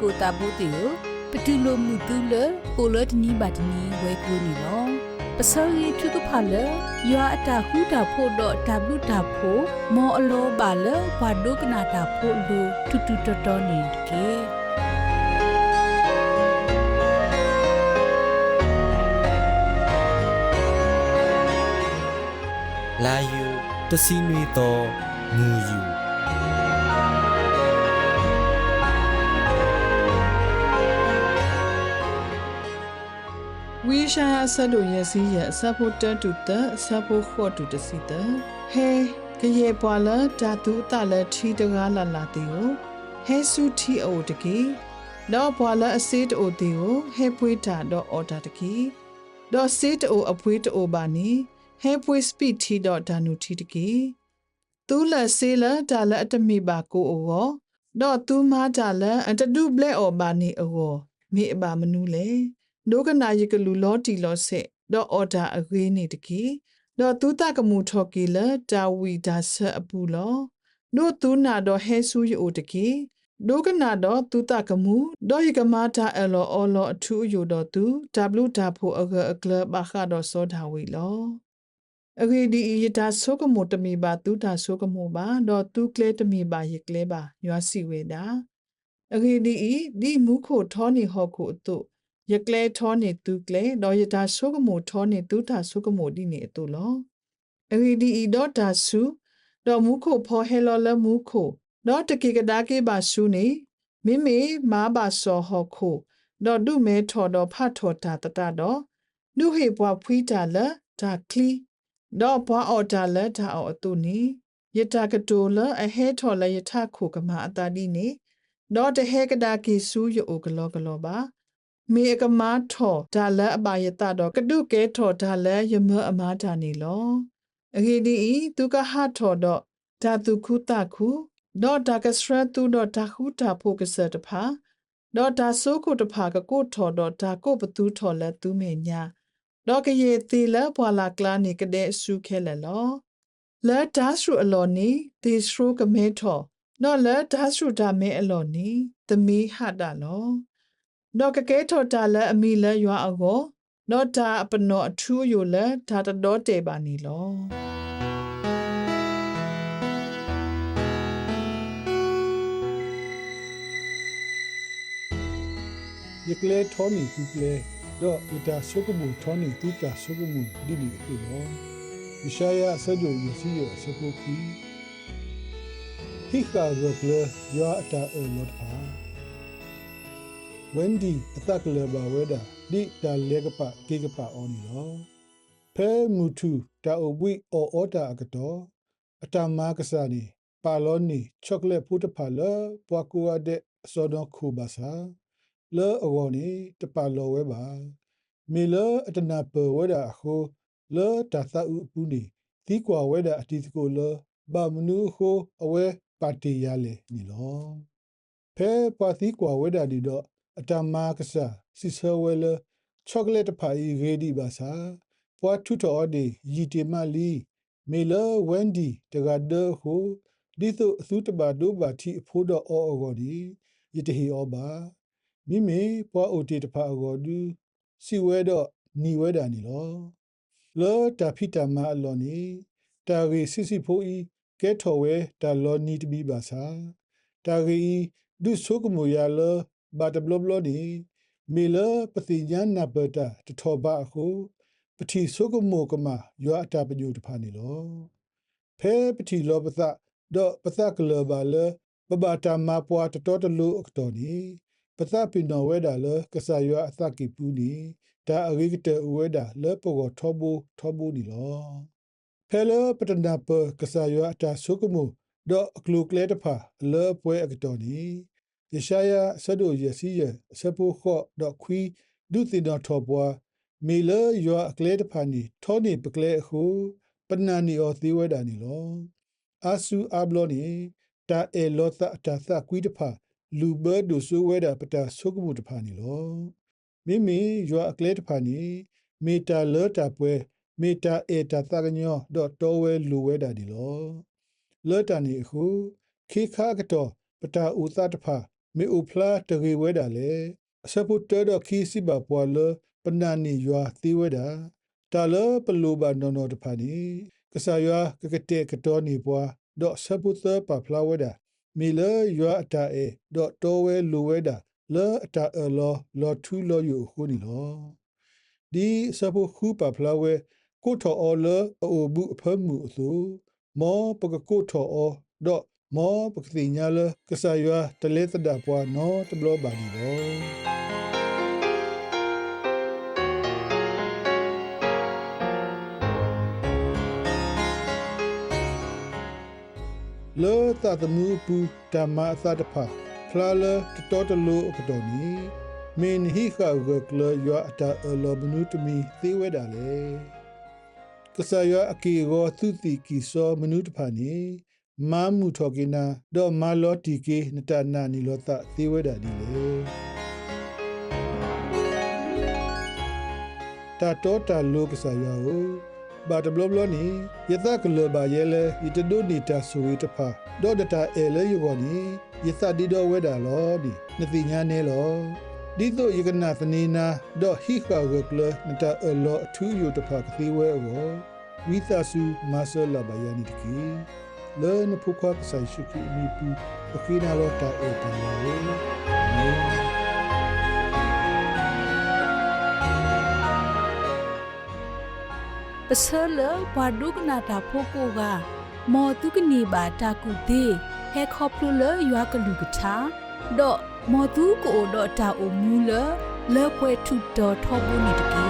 ကိုတာဘူးတီကိုပတူလိုမှုတူလပိုလတနီဘာတနီဝဲကူနီလောပစောရီထုကဖာလယွာအတာခုတာဖို့တော့တဘလူတာဖို့မောအလောပါလဘွာဒုကနာတာဖို့လူတူတူတော်တော်နေကေလာယူတစီနွေတော်ငူယူ ဝီရှာယာဆတ်လို့ရစီရဆပ်ဖို့တန်တူတဆပ်ဖို့ခေါ်တူတစီတဟဲကရေပွာလာဓာတုတလည်းထီတကားလာလာတီကိုဟဲဆူတီအိုတကီတော့ပွာလာအစေးတိုတီကိုဟဲပွေးတာတော့အော်တာတကီတော့စေးတိုအပွေးတိုပါနီဟဲပွေးစပီထီတော့ဓာနုထီတကီသူလစေးလာဒါလအတမီပါကိုအောတော့သူမားဒါလအတဒုဘလက်အောပါနီအောမိအပါမနူးလေ ဒုကနာယကလူလောတီလောဆက်တော့အော်ဒါအဂေးနေတကီတော့သူတကမှုထော်ကီလတာဝီဒါဆအပူလောနို့သူနာတော့ဟဲဆူယိုတကီဒုကနာတော့သူတကမှုတော့ဟိကမာတာအလောအောလောအထူးယိုတော့သူ W ဒါဖို့အဂအကလဘာခါတော့စောဒါဝီလောအဂေဒီယတာဆုကမိုတမီပါသူတာဆုကမိုပါတော့သူကလေတမီပါယကလေပါညွားစီဝေတာအဂေဒီဒီမူခိုထောနေဟော့ကိုအတု ယကလဲထောနေသူကလဲတော့ယတာဆုကမိုထောနေသူတာဆုကမိုဒီနေအတူလောအဝီဒီဤတော့တာဆုတော့မူခိုဖောဟဲလောလမူခိုတော့တကိကဒါကေပါဆုနေမိမိမာပါစောဟောခိုတော့ဒုမဲထော်တော့ဖတ်ထော်တာတတတော့ဒုဟေဘွားဖွီးတာလဒါကလီတော့ဘွားအော်တာလဒါအော်အတူနေယတာကတိုလအဟဲထော်လယထခိုကမအတာဒီနေတော့တဟဲကဒါကေဆုယအိုကလောကလောပါ မေကမာထောဒါလအပါယတတော့ကတုကဲထောဒါလယမအမာဒါနေလောအဂေဒီဤသူကဟထောတော့ဓာတုခုတခုတော့ဒါကစရတုတော့ဓာခုတာဖို့ကစတဖာတော့ဒါဆိုခုတဖာကကိုထောတော့ဒါကိုဘသူထောလဲသူမေညာတော့ကရေသီလဘွာလာကလာနေကတဲ့ဆုခဲလဲလောလဲဒါဆူအလော်နီဒီဆရူကမဲထောတော့လဲဒါဆူဒါမဲအလော်နီသမီးဟတာလော တော့ကကဲထော်တာလဲအမီလဲရွာအကောတော့တာအပနောအထူးယိုလဲဒါတတော်တေပါနီလောယကလေထောနီသူကလေတော့ဝတာဆုကမှုထောနီသူတာဆုကမှုဒီဒီအခုလောဝရှာယဆဒိုယစီယစပုကီဟိခါရကလေယောအတာအလောတာ ဝန်ဒီအတကလေဘဝဒဒီတာလေကပကေကပအောနီလောဖဲမူထူတာအဝိအောအောတာအကတော်အတမာကစားနီပါလောနီချောကလက်ဖူတဖာလပွားကူအတဲ့အစောတော်ခုပါစာလောအဝေါ်နီတပါလောဝဲပါမေလောအတနာပဝဲတာအခုလောတာသဥပူနီတီကွာဝဲတာအတီစကိုလောဘာမနူခိုအဝဲပါတီရလေနီလောဖဲပါတီကွာဝဲတာဒီတော့ အတမာကဆာစီဆဝဲလချောကလက်တဖာဤရေဒီပါစာပွားထုတော်ဒီရီတီမလီမေလောဝန်ဒီတကဒဟုဒီသုအသုတပါဒုပါတီအဖိုးတော်အောအောဂောဒီယတဟီအောပါမိမေပွားအိုတီတဖာအဂောဒူစီဝဲတော့ညီဝဲတာနီလောလောတာဖိတမအလောနီတာရီစစ်စစ်ဖိုးဤကဲထော်ဝဲတာလောနီတဘီပါစာတာရီဒုဆုကမူရလော ဘာတဘလဘလနီမေလပတိညာနာပတာတထောပါအခုပတိဆုကမူကမယောအတာပညုတဖာနီလောဖဲပတိလောပသဒေါပသကလဘာလပဘာတာမပွားတတော်တလူအကတော်နီပသပိနောဝဲတာလကဆာယောအသကိပူနီဒါအရိကတဝဲတာလပကောထောဘူထောဘူနီလောဖဲလပတနာပကဆာယောအတာဆုကမူဒေါကလုကလေတဖာလောပွဲအကတော်နီ ယရှာယဆဒိုယစီယဆပူခော့ဒေါခွီဒုတိတော်ထောပွားမေလယောအကလေတဖာနီထောနေပကလေအခုပနာနီအောသီဝဲတာနီလောအာဆူအဘလောနီတာအေလောသတာသကွီတဖာလူဘဒုဆူဝဲတာပတာဆုကမှုတဖာနီလောမိမိယောအကလေတဖာနီမေတာလောတာပွဲမေတာအေတာသကညောဒေါ်တော်ဝဲလူဝဲတာဒီလောလောတာနီအခုခေခါကတော့ပတာဥသတဖာ မေအိုဖလာတရေဝဲတာလေအစပုတ်တဲတော့ခီစီပါပွာလပနာနီရွာသီဝဲတာတာလပလိုဘာနော်နော်တဖာနီကဆာရွာကကတဲ့ကတော်နေပွာတော့စပုတ်သပါဖလာဝဲတာမီလရွာအတာအေတော့တော်ဝဲလိုဝဲတာလောအတာအလောလောထူလောယူခုနီလောဒီစပုတ်ခူပါဖလာဝဲကိုထော်အော်လအိုဘူးအဖမှုအသူမောပကကိုထော်အော်တော့ မောပကတိညာလကဆာရွာတလေတဒပွားနော်တဘလဘာနီလောလောတသမူပူဓမ္မအသတဖာဖလာလတတော်တလူအကတော်နီမင်းဟိခါဝကလယောအတာအလောဘနုတမီသေဝဲတာလေကဆာယောအကီရောသူတိကီစောမနုတဖာနီ မာမှုထောကိနာဒေါ်မာလောတီကေနတနာနီလောတသေဝဲတာဒီလေတာတော်တာလောကဆာယောဘာတဘလဘလနီယသကလဘာရဲလေယတဒိုနီတာဆူဝေတဖာဒေါ်ဒတာအဲလေယောနီယသဒီဒေါ်ဝဲတာလောဒီနတိညာနေလောဒီတို့ယကနာသနေနာဒေါ်ဟိခါဝကလနတာအလောအထူးယတဖာကတိဝဲအောဝိသဆူမာဆလဘယာနီတကီ လဲနဖုခွာကဆိုင်ရှိခိမီပူပခိနာလောတာအေတလောပစလဘွာဒုကနာတာဖိုကိုကမော်တုကနေပါတာကူတေဟဲခေါပလူလရွာကလူကချာဒေါ်မော်သူကိုဒေါ်တာအိုမူလလဲပွဲထုတော်ထောဘူးနေတကေ